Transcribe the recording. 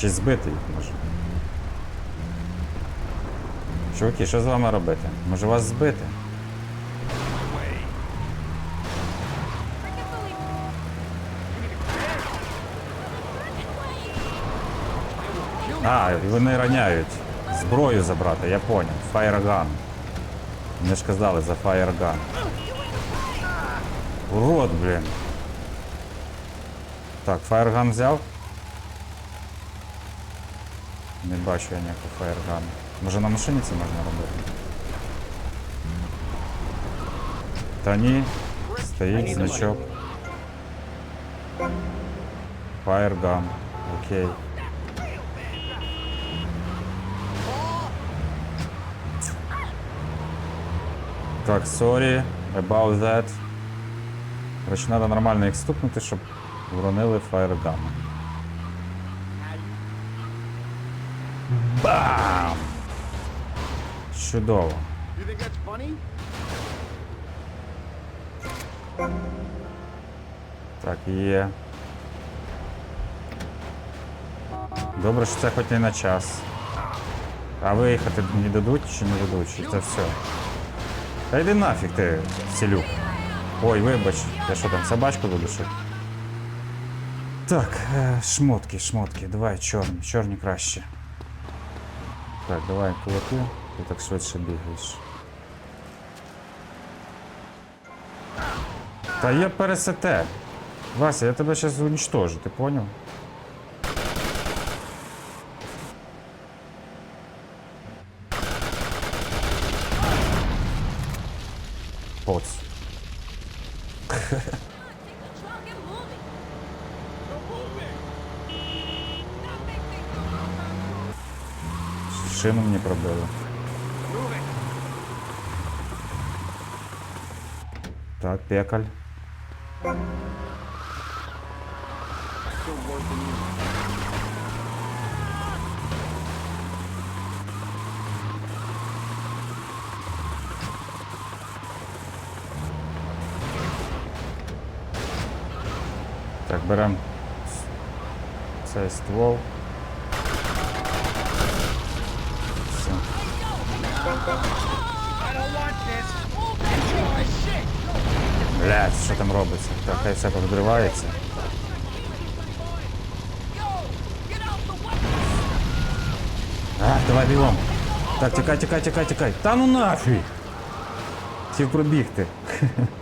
Чи збити їх може. Чуваки, що з вами робити? Може вас збити? А, вони раняють. Зброю забрати, я поняв. Фаєрган. Мені ж казали за фаєрган. Урод, блін. Так, фаєрган взяв. Не бачу я ніякого фаєргану. Може на машині це можна робити? Та ні. Стоїть значок. Фаєрган. Окей. Так, sorry about that. Короче, треба нормально їх стукнути, щоб уронили фаєрган. Бам! Чудово. Так, є. Добре, що це хоч не на час. А виїхати не дадуть чи не дадуть, чи це все. Та йди нафіг ти, селюк. Ой, вибач, я що там, собачку додушив? Так, е, шмотки, шмотки, давай чорні, чорні краще. Так, давай кулаки, ти так швидше бігаєш. Та є пересете. Вася, я тебе зараз уничтожу, ти понял? Поц. Шину мені пробили. Так, пекаль. Так, беремо цей ствол. Блять, що там робиться? Так, хай все повідривається. А, давай бігом. Так, тікай, тікай, тікай, тікай. Та ну нафіг! Хотів пробігти.